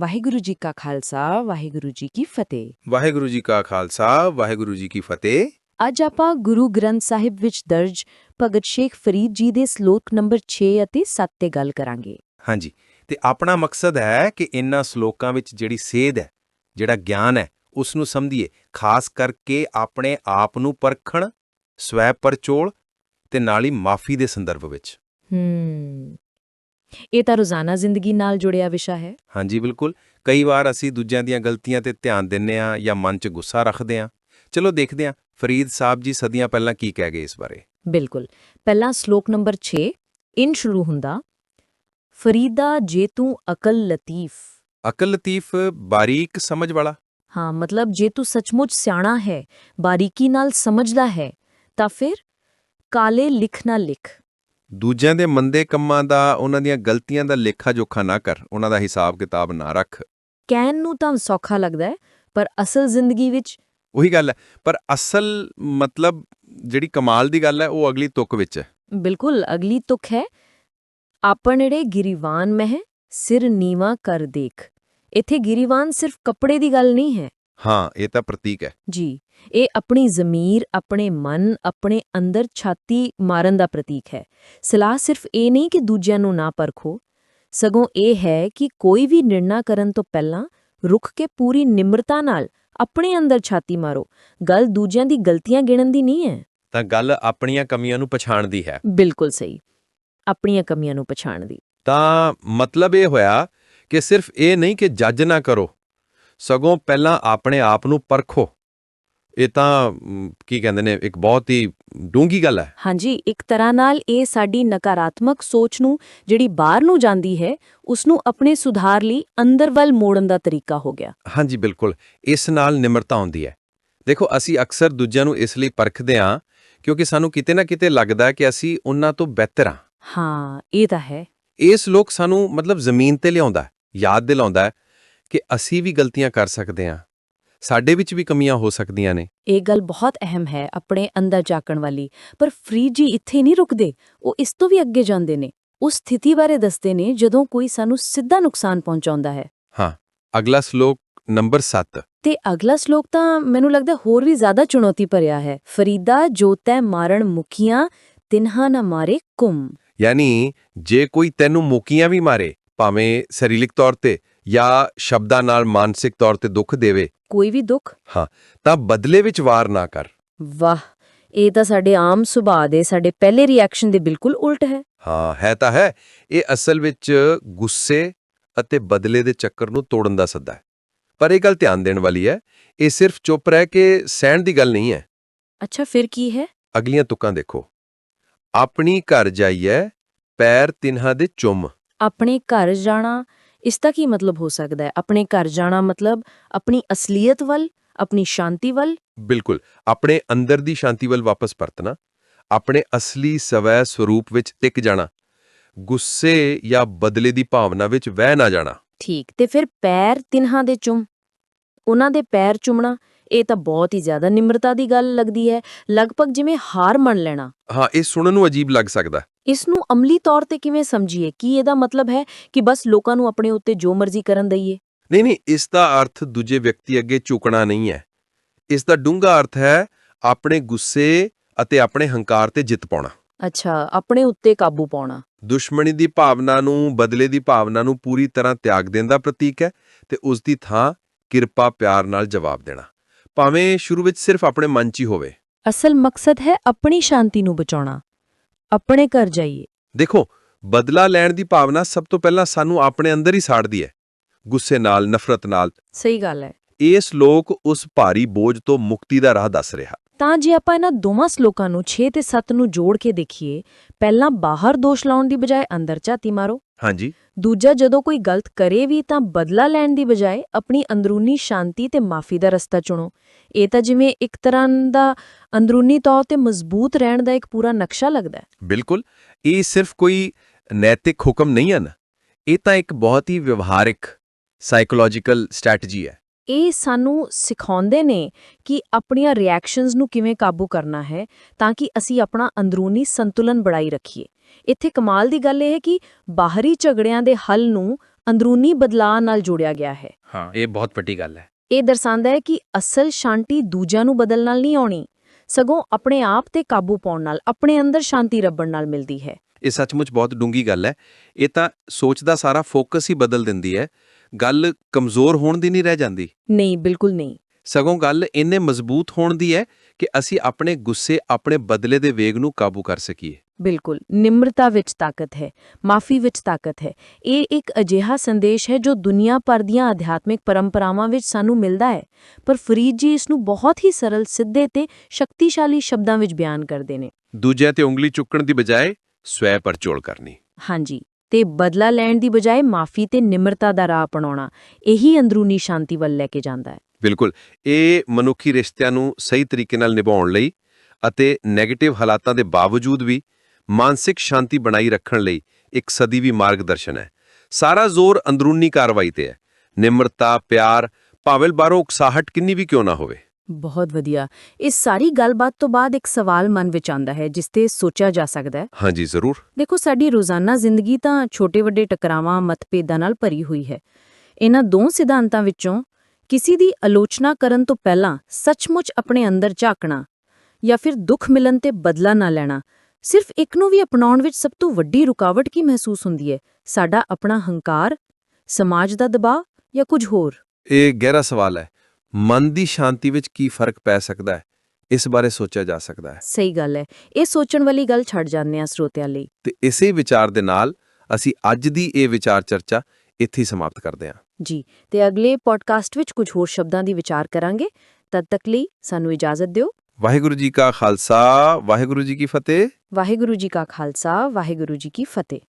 ਵਾਹਿਗੁਰੂ ਜੀ ਕਾ ਖਾਲਸਾ ਵਾਹਿਗੁਰੂ ਜੀ ਕੀ ਫਤਿਹ। ਵਾਹਿਗੁਰੂ ਜੀ ਕਾ ਖਾਲਸਾ ਵਾਹਿਗੁਰੂ ਜੀ ਕੀ ਫਤਿਹ। ਅੱਜ ਆਪਾਂ ਗੁਰੂ ਗ੍ਰੰਥ ਸਾਹਿਬ ਵਿੱਚ ਦਰਜ ਭਗਤ ਸ਼ੇਖ ਫਰੀਦ ਜੀ ਦੇ ਸ਼ਲੋਕ ਨੰਬਰ 6 ਅਤੇ 7 ਤੇ ਗੱਲ ਕਰਾਂਗੇ। ਹਾਂਜੀ ਤੇ ਆਪਣਾ ਮਕਸਦ ਹੈ ਕਿ ਇਨ੍ਹਾਂ ਸ਼ਲੋਕਾਂ ਵਿੱਚ ਜਿਹੜੀ ਸੇਧ ਹੈ ਜਿਹੜਾ ਗਿਆਨ ਹੈ ਉਸ ਨੂੰ ਸਮਝੀਏ। ਖਾਸ ਕਰਕੇ ਆਪਣੇ ਆਪ ਨੂੰ ਪਰਖਣ ਸਵੈ ਪਰਚੋਲ ਤੇ ਨਾਲ ਹੀ ਮਾਫੀ ਦੇ ਸੰਦਰਭ ਵਿੱਚ। ਹੂੰ। ਇਹ ਤਾਂ ਰੋਜ਼ਾਨਾ ਜ਼ਿੰਦਗੀ ਨਾਲ ਜੁੜਿਆ ਵਿਸ਼ਾ ਹੈ। ਹਾਂਜੀ ਬਿਲਕੁਲ। ਕਈ ਵਾਰ ਅਸੀਂ ਦੂਜਿਆਂ ਦੀਆਂ ਗਲਤੀਆਂ ਤੇ ਧਿਆਨ ਦਿੰਨੇ ਆ ਜਾਂ ਮਨ 'ਚ ਗੁੱਸਾ ਰੱਖਦੇ ਆ ਚਲੋ ਦੇਖਦੇ ਆ ਫਰੀਦ ਸਾਹਿਬ ਜੀ ਸਦੀਆਂ ਪਹਿਲਾਂ ਕੀ ਕਹਿ ਗਏ ਇਸ ਬਾਰੇ? ਬਿਲਕੁਲ। ਪਹਿਲਾ ਸ਼ਲੋਕ ਨੰਬਰ 6 ਇਨ ਸ਼ੁਰੂ ਹੁੰਦਾ ਫਰੀਦਾ ਜੇ ਤੂੰ ਅਕਲ ਲਤੀਫ। ਅਕਲ ਲਤੀਫ ਬਾਰੀਕ ਸਮਝ ਵਾਲਾ। ਹਾਂ ਮਤਲਬ ਜੇ ਤੂੰ ਸੱਚਮੁੱਚ ਸਿਆਣਾ ਹੈ ਬਾਰੀਕੀ ਨਾਲ ਸਮਝਦਾ ਹੈ ਤਾਂ ਫਿਰ ਕਾਲੇ ਲਿਖ ਨਾ ਲਿਖ। ਦੂਜਿਆਂ ਦੇ ਮੰਦੇ ਕੰਮਾਂ ਦਾ ਉਹਨਾਂ ਦੀਆਂ ਗਲਤੀਆਂ ਦਾ ਲੇਖਾ ਜੋਖਾ ਨਾ ਕਰ ਉਹਨਾਂ ਦਾ ਹਿਸਾਬ ਕਿਤਾਬ ਨਾ ਰੱਖ। ਕਹਿਣ ਨੂੰ ਤਾਂ ਸੌਖਾ ਲੱਗਦਾ ਹੈ ਪਰ ਅਸਲ ਜ਼ਿੰਦਗੀ ਵਿੱਚ ਉਹੀ ਗੱਲ ਹੈ ਪਰ ਅਸਲ ਮਤਲਬ ਜਿਹੜੀ ਕਮਾਲ ਦੀ ਗੱਲ ਹੈ ਉਹ ਅਗਲੀ ਤੁਕ ਵਿੱਚ ਹੈ। ਬਿਲਕੁਲ ਅਗਲੀ ਤੁਕ ਹੈ। ਆਪਣੜੇ ਗਿਰੀਵਾਨ ਮਹਿ ਸਿਰ ਨੀਵਾ ਕਰ ਦੇਖ। ਇੱਥੇ ਗਿਰੀਵਾਨ ਸਿਰਫ ਕੱਪੜੇ ਦੀ ਗੱਲ ਨਹੀਂ ਹੈ। ਹਾਂ ਇਹ ਤਾਂ ਪ੍ਰਤੀਕ ਹੈ। ਜੀ ਇਹ ਆਪਣੀ ਜ਼ਮੀਰ ਆਪਣੇ ਮਨ ਆਪਣੇ ਅੰਦਰ ਛਾਤੀ ਮਾਰਨ ਦਾ ਪ੍ਰਤੀਕ ਹੈ। ਸਲਾਹ ਸਿਰਫ ਇਹ ਨਹੀਂ ਕਿ ਦੂਜਿਆਂ ਨੂੰ ਨਾ ਪਰਖੋ। ਸਗੋਂ ਇਹ ਹੈ ਕਿ ਕੋਈ ਵੀ ਨਿਰਣਾ ਕਰਨ ਤੋਂ ਪਹਿਲਾਂ ਰੁਕ ਕੇ ਪੂਰੀ ਨਿਮਰਤਾ ਨਾਲ ਆਪਣੇ ਅੰਦਰ ਛਾਤੀ ਮਾਰੋ। ਗੱਲ ਦੂਜਿਆਂ ਦੀ ਗਲਤੀਆਂ ਗਿਣਨ ਦੀ ਨਹੀਂ ਹੈ। ਤਾਂ ਗੱਲ ਆਪਣੀਆਂ ਕਮੀਆਂ ਨੂੰ ਪਛਾਣਦੀ ਹੈ। ਬਿਲਕੁਲ ਸਹੀ। ਆਪਣੀਆਂ ਕਮੀਆਂ ਨੂੰ ਪਛਾਣ ਦੀ। ਤਾਂ ਮਤਲਬ ਇਹ ਹੋਇਆ ਕਿ ਸਿਰਫ ਇਹ ਨਹੀਂ ਕਿ ਜੱਜ ਨਾ ਕਰੋ। ਸਗੋਂ ਪਹਿਲਾਂ ਆਪਣੇ ਆਪ ਨੂੰ ਪਰਖੋ। ਇਹ ਤਾਂ ਕੀ ਕਹਿੰਦੇ ਨੇ ਇੱਕ ਬਹੁਤ ਹੀ ਡੂੰਗੀ ਗੱਲ ਹੈ। ਹਾਂਜੀ ਇੱਕ ਤਰ੍ਹਾਂ ਨਾਲ ਇਹ ਸਾਡੀ ਨਕਾਰਾਤਮਕ ਸੋਚ ਨੂੰ ਜਿਹੜੀ ਬਾਹਰ ਨੂੰ ਜਾਂਦੀ ਹੈ ਉਸ ਨੂੰ ਆਪਣੇ ਸੁਧਾਰ ਲਈ ਅੰਦਰ ਵੱਲ ਮੋੜਨ ਦਾ ਤਰੀਕਾ ਹੋ ਗਿਆ। ਹਾਂਜੀ ਬਿਲਕੁਲ। ਇਸ ਨਾਲ ਨਿਮਰਤਾ ਆਉਂਦੀ ਹੈ। ਦੇਖੋ ਅਸੀਂ ਅਕਸਰ ਦੂਜਿਆਂ ਨੂੰ ਇਸ ਲਈ ਪਰਖਦੇ ਹਾਂ ਕਿਉਂਕਿ ਸਾਨੂੰ ਕਿਤੇ ਨਾ ਕਿਤੇ ਲੱਗਦਾ ਹੈ ਕਿ ਅਸੀਂ ਉਹਨਾਂ ਤੋਂ ਬਿਹਤਰ ਹਾਂ। ਹਾਂ ਇਹ ਤਾਂ ਹੈ। ਇਸ ਲੋਕ ਸਾਨੂੰ ਮਤਲਬ ਜ਼ਮੀਨ ਤੇ ਲਿਆਉਂਦਾ ਯਾਦ ਦਿਲਾਉਂਦਾ ਹੈ ਕਿ ਅਸੀਂ ਵੀ ਗਲਤੀਆਂ ਕਰ ਸਕਦੇ ਹਾਂ। ਸਾਡੇ ਵਿੱਚ ਵੀ ਕਮੀਆਂ ਹੋ ਸਕਦੀਆਂ ਨੇ। ਇਹ ਗੱਲ ਬਹੁਤ ਅਹਿਮ ਹੈ ਆਪਣੇ ਅੰਦਰ ਝਾਕਣ ਵਾਲੀ। ਪਰ ਫਰੀਦ ਜੀ ਇੱਥੇ ਨਹੀਂ ਰੁਕਦੇ। ਉਹ ਇਸ ਤੋਂ ਵੀ ਅੱਗੇ ਜਾਂਦੇ ਨੇ। ਉਸ ਸਥਿਤੀ ਬਾਰੇ ਦੱਸਦੇ ਨੇ ਜਦੋਂ ਕੋਈ ਸਾਨੂੰ ਸਿੱਧਾ ਨੁਕਸਾਨ ਪਹੁੰਚਾਉਂਦਾ ਹੈ। ਹਾਂ ਅਗਲਾ ਸ਼ਲੋਕ ਨੰਬਰ 7 ਤੇ ਅਗਲਾ ਸ਼ਲੋਕ ਤਾਂ ਮੈਨੂੰ ਲੱਗਦਾ ਹੋਰ ਵੀ ਜ਼ਿਆਦਾ ਚੁਣੌਤੀ ਭਰਿਆ ਹੈ। ਫਰੀਦਾ ਜੋ ਤੈ ਮਾਰਨ ਮੁਖੀਆਂ ਤਿਨਹਾ ਨਾ ਮਾਰੇ ਕੁਮ। ਯਾਨੀ ਜੇ ਕੋਈ ਤੈਨੂੰ ਮੁਕੀਆਂ ਵੀ ਮਾਰੇ ਭਾਵੇਂ ਸਰੀਰਕ ਤੌਰ ਤੇ ਜਾਂ ਸ਼ਬਦਾਂ ਨਾਲ ਮਾਨਸਿਕ ਤੌਰ ਤੇ ਦੁੱਖ ਦੇਵੇ। ਕੋਈ ਵੀ ਦੁੱਖ? ਤਾਂ ਬਦਲੇ ਵਿੱਚ ਵਾਰ ਨਾ ਕਰ। ਵਾਹ ਇਹ ਤਾਂ ਸਾਡੇ ਆਮ ਸੁਭਾਅ ਦੇ ਸਾਡੇ ਪਹਿਲੇ ਰਿਐਕਸ਼ਨ ਦੇ ਬਿਲਕੁਲ ਉਲਟ ਹੈ। ਹਾਂ ਹੈ ਤਾਂ ਹੈ। ਇਹ ਅਸਲ ਵਿੱਚ ਗੁੱਸੇ ਅਤੇ ਬਦਲੇ ਦੇ ਚੱਕਰ ਨੂੰ ਤੋੜਨ ਦਾ ਸੱਦਾ ਹੈ। ਪਰ ਇਹ ਗੱਲ ਧਿਆਨ ਦੇਣ ਵਾਲੀ ਹੈ ਇਹ ਸਿਰਫ ਚੁੱਪ ਰਹਿ ਕੇ ਸਹਿਣ ਦੀ ਗੱਲ ਨਹੀਂ ਹੈ। ਅੱਛਾ ਫਿਰ ਕੀ ਹੈ? ਅਗਲੀਆਂ ਤੁਕਾਂ ਦੇਖੋ। ਆਪਣੀ ਘਰ ਜਾਈਏ ਪੈਰ ਤਿਨਹਾ ਦੇ ਚੁੰਮ। ਆਪਣੇ ਘਰ ਜਾਣਾ ਇਸ ਦਾ ਕੀ ਮਤਲਬ ਹੋ ਸਕਦਾ ਹੈ? ਆਪਣੇ ਘਰ ਜਾਣਾ ਮਤਲਬ ਆਪਣੀ ਅਸਲੀਅਤ ਵੱਲ ਆਪਣੀ ਸ਼ਾਂਤੀ ਵੱਲ? ਬਿਲਕੁਲ। ਆਪਣੇ ਅੰਦਰ ਦੀ ਸ਼ਾਂਤੀ ਵੱਲ ਵਾਪਸ ਪਰਤਣਾ ਆਪਣੇ ਅਸਲੀ ਸਵੈ ਸਰੂਪ ਵਿੱਚ ਟਿਕ ਜਾਣਾ ਗੁੱਸੇ ਜਾਂ ਬਦਲੇ ਦੀ ਭਾਵਨਾ ਵਿੱਚ ਵਹਿ ਨਾ ਜਾਣਾ। ਠੀਕ। ਤੇ ਫਿਰ ਪੈਰ ਤਿਨਹਾਂ ਦੇ ਚੁੰਮ ਉਹਨਾਂ ਦੇ ਪੈਰ ਚੁੰਮਣਾ ਇਹ ਤਾਂ ਬਹੁਤ ਹੀ ਜ਼ਿਆਦਾ ਨਿਮਰਤਾ ਦੀ ਗੱਲ ਲੱਗਦੀ ਹੈ। ਲਗਭਗ ਜਿਵੇਂ ਹਾਰ ਮੰਨ ਲੈਣਾ। ਹਾਂ ਇਹ ਸੁਣਨ ਨੂੰ ਅਜੀਬ ਲੱਗ ਸਕਦਾ। ਇਸ ਨੂੰ ਅਮਲੀ ਤੌਰ ਤੇ ਕਿਵੇਂ ਸਮਝੀਏ? ਕੀ ਇਹਦਾ ਮਤਲਬ ਹੈ ਕਿ ਬਸ ਲੋਕਾਂ ਨੂੰ ਆਪਣੇ ਉੱਤੇ ਜੋ ਮਰਜ਼ੀ ਕਰਨ ਦਈਏ? ਨਹੀਂ ਨਹੀਂ ਇਸ ਦਾ ਅਰਥ ਦੂਜੇ ਵਿਅਕਤੀ ਅੱਗੇ ਝੁਕਣਾ ਨਹੀਂ ਹੈ। ਇਸ ਦਾ ਡੂੰਘਾ ਅਰਥ ਹੈ ਆਪਣੇ ਗੁੱਸੇ ਅਤੇ ਆਪਣੇ ਹੰਕਾਰ ਤੇ ਜਿੱਤ ਪਾਉਣਾ। ਅੱਛਾ ਆਪਣੇ ਉੱਤੇ ਕਾਬੂ ਪਾਉਣਾ। ਦੁਸ਼ਮਣੀ ਦੀ ਭਾਵਨਾ ਨੂੰ ਬਦਲੇ ਦੀ ਭਾਵਨਾ ਨੂੰ ਪੂਰੀ ਤਰ੍ਹਾਂ ਤਿਆਗ ਦੇਣ ਦਾ ਪ੍ਰਤੀਕ ਹੈ ਤੇ ਉਸ ਦੀ ਥਾਂ ਕਿਰਪਾ ਪਿਆਰ ਨਾਲ ਜਵਾਬ ਦੇਣਾ। ਭਾਵੇਂ ਸ਼ੁਰੂ ਵਿੱਚ ਸਿਰਫ ਆਪਣੇ ਮਨ 'ਚ ਹੀ ਹੋਵੇ। ਅਸਲ ਮਕਸਦ ਹੈ ਆਪਣੀ ਸ਼ਾਂਤੀ ਨੂੰ ਬਚਾਉਣਾ। ਆਪਣੇ ਘਰ ਜਾਈਏ। ਦੇਖੋ ਬਦਲਾ ਲੈਣ ਦੀ ਭਾਵਨਾ ਸਭ ਤੋਂ ਪਹਿਲਾਂ ਸਾਨੂੰ ਆਪਣੇ ਅੰਦਰ ਹੀ ਸਾੜਦੀ ਹੈ। ਗੁੱਸੇ ਨਾਲ ਨਫ਼ਰਤ ਨਾਲ। ਸਹੀ ਗੱਲ ਹੈ। ਇਸ ਲੋਕ ਉਸ ਭਾਰੀ ਬੋਝ ਤੋਂ ਮੁਕਤੀ ਦਾ ਰਾਹ ਦੱਸ ਰਿਹਾ। ਤਾਂ ਜੇ ਆਪਾਂ ਇਹਨਾਂ ਦੋਵਾਂ ਸ਼ਲੋਕਾਂ ਨੂੰ 6 ਤੇ 7 ਨੂੰ ਜੋੜ ਕੇ ਦੇਖੀਏ ਪਹਿਲਾਂ ਬਾਹਰ ਦੋਸ਼ ਲਾਉਣ ਦੀ ਬਜਾਏ ਅੰਦਰ ਝਾਤੀ ਮਾਰੋ। ਹਾਂਜੀ। ਦੂਜਾ ਜਦੋਂ ਕੋਈ ਗਲਤ ਕਰੇ ਵੀ ਤਾਂ ਬਦਲਾ ਲੈਣ ਦੀ ਬਜਾਏ ਆਪਣੀ ਅੰਦਰੂਨੀ ਸ਼ਾਂਤੀ ਤੇ ਮਾਫੀ ਦਾ ਰਸਤਾ ਚੁਣੋ। ਇਹ ਤਾਂ ਜਿਵੇਂ ਇੱਕ ਤਰ੍ਹਾਂ ਦਾ ਅੰਦਰੂਨੀ ਤੌਰ ਤੇ ਮਜ਼ਬੂਤ ਰਹਿਣ ਦਾ ਇੱਕ ਪੂਰਾ ਨਕਸ਼ਾ ਲੱਗਦਾ ਹੈ। ਬਿਲਕੁਲ। ਇਹ ਸਿਰਫ ਕੋਈ ਨੈਤਿਕ ਹੁਕਮ ਨਹੀਂ ਹਨ। ਇਹ ਤਾਂ ਇੱਕ ਬਹੁਤ ਹੀ ਵਿਵਹਾਰਿਕ ਸਾਈਕੋਲੋਜੀਕਲ ਸਟ੍ਰੈਟਜੀ ਹੈ। ਇਹ ਸਾਨੂੰ ਸਿਖਾਉਂਦੇ ਨੇ ਕਿ ਆਪਣੀਆਂ ਰਿਐਕਸ਼ਨਸ ਨੂੰ ਕਿਵੇਂ ਕਾਬੂ ਕਰਨਾ ਹੈ ਤਾਂ ਕਿ ਅਸੀਂ ਆਪਣਾ ਅੰਦਰੂਨੀ ਸੰਤੁਲਨ ਬਣਾਈ ਰੱਖੀਏ। ਇੱਥੇ ਕਮਾਲ ਦੀ ਗੱਲ ਇਹ ਹੈ ਕਿ ਬਾਹਰੀ ਝਗੜਿਆਂ ਦੇ ਹੱਲ ਨੂੰ ਅੰਦਰੂਨੀ ਬਦਲਾਅ ਨਾਲ ਜੋੜਿਆ ਗਿਆ ਹੈ। ਹਾਂ ਇਹ ਬਹੁਤ ਵੱਡੀ ਗੱਲ ਹੈ। ਇਹ ਦਰਸਾਉਂਦਾ ਹੈ ਕਿ ਅਸਲ ਸ਼ਾਂਤੀ ਦੂਜਿਆਂ ਨੂੰ ਬਦਲ ਨਾਲ ਨਹੀਂ ਆਉਣੀ। ਸਗੋਂ ਆਪਣੇ ਆਪ ਤੇ ਕਾਬੂ ਪਾਉਣ ਨਾਲ ਆਪਣੇ ਅੰਦਰ ਸ਼ਾਂਤੀ ਰੱਬਣ ਨਾਲ ਮਿਲਦੀ ਹੈ। ਇਹ ਸੱਚਮੁੱਚ ਬਹੁਤ ਡੂੰਗੀ ਗੱਲ ਹੈ। ਇਹ ਤਾਂ ਸੋਚ ਦਾ ਸਾਰਾ ਫੋਕਸ ਹੀ ਬਦਲ ਦਿੰਦੀ ਹੈ। ਗੱਲ ਕਮਜ਼ੋਰ ਹੋਣ ਦੀ ਨਹੀਂ ਰਹਿ ਜਾਂਦੀ। ਨਹੀਂ ਬਿਲਕੁਲ ਨਹੀਂ। ਸਗੋਂ ਗੱਲ ਇੰਨੇ ਮਜ਼ਬੂਤ ਹੋਣ ਦੀ ਹੈ ਕਿ ਅਸੀਂ ਆਪਣੇ ਗੁੱਸੇ ਆਪਣੇ ਬਦਲੇ ਦੇ ਵੇਗ ਨੂੰ ਕਾਬੂ ਕਰ ਸਕੀਏ। ਬਿਲਕੁਲ। ਨਿਮਰਤਾ ਵਿੱਚ ਤਾਕਤ ਹੈ ਮਾਫੀ ਵਿੱਚ ਤਾਕਤ ਹੈ। ਇਹ ਇੱਕ ਅਜਿਹਾ ਸੰਦੇਸ਼ ਹੈ ਜੋ ਦੁਨੀਆ ਭਰ ਦੀਆਂ ਅਧਿਆਤਮਿਕ ਪਰੰਪਰਾਵਾਂ ਵਿੱਚ ਸਾਨੂੰ ਮਿਲਦਾ ਹੈ। ਪਰ ਫਰੀਦ ਜੀ ਇਸ ਨੂੰ ਬਹੁਤ ਹੀ ਸਰਲ ਸਿੱਧੇ ਤੇ ਸ਼ਕਤੀਸ਼ਾਲੀ ਸ਼ਬਦਾਂ ਵਿੱਚ ਬਿਆਨ ਕਰਦੇ ਨੇ। ਦੂਜਿਆਂ ਤੇ ਉਂਗਲੀ ਚੁੱਕਣ ਦੀ ਬਜਾਏ ਸਵੈ ਪਰਚੋਲ ਕਰਨੀ। ਹਾਂਜੀ ਤੇ ਬਦਲਾ ਲੈਣ ਦੀ ਬਜਾਏ ਮਾਫੀ ਤੇ ਨਿਮਰਤਾ ਦਾ ਰਾਹ ਅਪਣਾਉਣਾ ਇਹੀ ਅੰਦਰੂਨੀ ਸ਼ਾਂਤੀ ਵੱਲ ਲੈ ਕੇ ਜਾਂਦਾ ਹੈ। ਬਿਲਕੁਲ ਇਹ ਮਨੁੱਖੀ ਰਿਸ਼ਤਿਆਂ ਨੂੰ ਸਹੀ ਤਰੀਕੇ ਨਾਲ ਨਿਭਾਉਣ ਲਈ ਅਤੇ 네ਗੇਟਿਵ ਹਾਲਾਤਾਂ ਦੇ ਬਾਵਜੂਦ ਵੀ ਮਾਨਸਿਕ ਸ਼ਾਂਤੀ ਬਣਾਈ ਰੱਖਣ ਲਈ ਇੱਕ ਸਦੀ ਵੀ ਮਾਰਗਦਰਸ਼ਨ ਹੈ। ਸਾਰਾ ਜ਼ੋਰ ਅੰਦਰੂਨੀ ਕਾਰਵਾਈ ਤੇ ਹੈ। ਨਿਮਰਤਾ ਪਿਆਰ ਭਾਵੇਂ ਬਾਹਰੋਂ ਉਕਸਾਹਟ ਕਿੰਨੀ ਵੀ ਕਿਉਂ ਨਾ ਹੋਵੇ। ਬਹੁਤ ਵਧੀਆ। ਇਸ ਸਾਰੀ ਗੱਲਬਾਤ ਤੋਂ ਬਾਅਦ ਇੱਕ ਸਵਾਲ ਮਨ ਵਿੱਚ ਆਉਂਦਾ ਹੈ ਜਿਸ ਤੇ ਸੋਚਿਆ ਜਾ ਸਕਦਾ ਹੈ। ਹਾਂਜੀ ਜ਼ਰੂਰ। ਦੇਖੋ ਸਾਡੀ ਰੋਜ਼ਾਨਾ ਜ਼ਿੰਦਗੀ ਤਾਂ ਛੋਟੇ-ਵੱਡੇ ਟਕਰਾਵਾਂ ਮਤਭੇਦਾਂ ਨਾਲ ਭਰੀ ਹੋਈ ਹੈ। ਇਹਨਾਂ ਦੋ ਸਿਧਾਂਤਾਂ ਵਿੱਚੋਂ ਕਿਸੇ ਦੀ ਆਲੋਚਨਾ ਕਰਨ ਤੋਂ ਪਹਿਲਾਂ ਸੱਚਮੁੱਚ ਆਪਣੇ ਅੰਦਰ ਝਾਕਣਾ ਜਾਂ ਫਿਰ ਦੁੱਖ ਮਿਲਣ ਤੇ ਬਦਲਾ ਨਾ ਲੈਣਾ ਸਿਰਫ ਇੱਕ ਨੂੰ ਵੀ ਅਪਣਾਉਣ ਵਿੱਚ ਸਭ ਤੋਂ ਵੱਡੀ ਰੁਕਾਵਟ ਕੀ ਮਹਿਸੂਸ ਹੁੰਦੀ ਹੈ? ਸਾਡਾ ਆਪਣਾ ਹੰਕਾਰ ਸਮਾਜ ਦਾ ਦਬਾਅ ਜਾਂ ਕੁਝ ਹੋਰ? ਇਹ ਗਹਿਰਾ ਸਵਾਲ ਹੈ। ਮਨ ਦੀ ਸ਼ਾਂਤੀ ਵਿੱਚ ਕੀ ਫ਼ਰਕ ਪੈ ਸਕਦਾ ਹੈ? ਇਸ ਬਾਰੇ ਸੋਚਿਆ ਜਾ ਸਕਦਾ ਹੈ। ਸਹੀ ਗੱਲ ਹੈ। ਇਹ ਸੋਚਣ ਵਾਲੀ ਗੱਲ ਛੱਡ ਜਾਂਦੇ ਆ ਸਰੋਤਿਆਂ ਲਈ। ਤੇ ਇਸੇ ਵਿਚਾਰ ਦੇ ਨਾਲ ਅਸੀਂ ਅੱਜ ਦੀ ਇਹ ਵਿਚਾਰ ਚਰਚਾ ਇੱਥੇ ਸਮਾਪਤ ਕਰਦੇ ਹਾਂ। ਜੀ ਤੇ ਅਗਲੇ ਪੋਡਕਾਸਟ ਵਿੱਚ ਕੁਝ ਹੋਰ ਸ਼ਬਦਾਂ ਦੀ ਵਿਚਾਰ ਕਰਾਂਗੇ। ਤਦ ਤੱਕ ਲਈ ਸਾਨੂੰ ਇਜਾਜ਼ਤ ਦਿਓ। ਵਾਹਿਗੁਰੂ ਜੀ ਕਾ ਖਾਲਸਾ ਵਾਹਿਗੁਰੂ ਜੀ ਕੀ ਫਤਿਹ। ਵਾਹਿਗੁਰੂ ਜੀ ਕਾ ਖਾਲਸਾ ਵਾਹਿਗੁਰੂ ਜੀ ਕੀ ਫਤਿਹ।